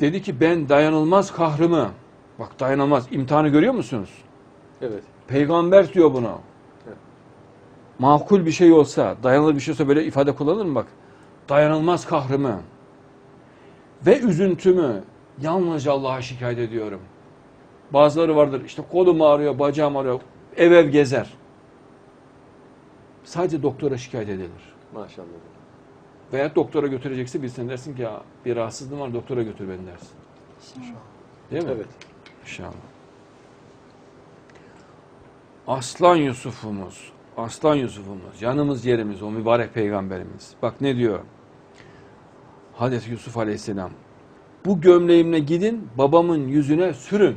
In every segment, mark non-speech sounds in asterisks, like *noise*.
Dedi ki ben dayanılmaz kahrımı, bak dayanılmaz imtihanı görüyor musunuz? Evet. Peygamber diyor bunu. Evet. Makul bir şey olsa, dayanılır bir şey olsa böyle ifade kullanır mı bak? Dayanılmaz kahrımı ve üzüntümü yalnızca Allah'a şikayet ediyorum. Bazıları vardır işte kolum ağrıyor, bacağım ağrıyor, ev ev gezer. Sadece doktora şikayet edilir. Maşallah. Veya doktora götürecekse bilsen dersin ki ya bir rahatsızlığım var doktora götür beni dersin. Değil mi? Evet. İnşallah. Aslan Yusuf'umuz, Aslan Yusuf'umuz, yanımız yerimiz, o mübarek peygamberimiz. Bak ne diyor? Hazreti Yusuf Aleyhisselam. Bu gömleğimle gidin babamın yüzüne sürün.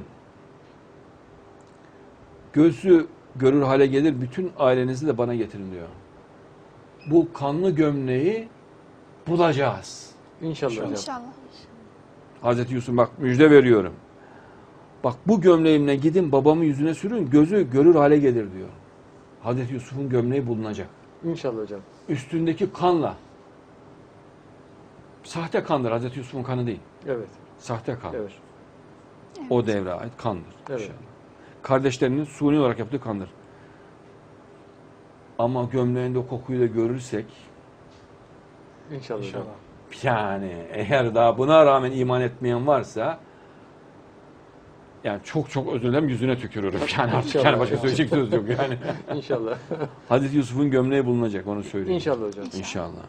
Gözü görür hale gelir, bütün ailenizi de bana getirin diyor. Bu kanlı gömleği bulacağız. İnşallah hocam. İnşallah. Hazreti Yusuf bak müjde veriyorum. Bak bu gömleğimle gidin babamın yüzüne sürün gözü görür hale gelir diyor. Hazreti Yusuf'un gömleği bulunacak. İnşallah hocam. Üstündeki kanla. Sahte kandır Hazreti Yusuf'un kanı değil. Evet. Sahte kan. Evet. O devre ait kandır. Evet. inşallah. Kardeşlerinin suni olarak yaptığı kandır. Ama gömleğinde o kokuyu da görürsek İnşallah, hocam. Yani eğer daha buna rağmen iman etmeyen varsa yani çok çok özür dilerim yüzüne tükürürüm. *laughs* Yani artık İnşallah. yani başka söyleyecek söz yok yani. İnşallah. Hazreti Yusuf'un gömleği bulunacak onu söyleyeyim. İnşallah hocam. İnşallah.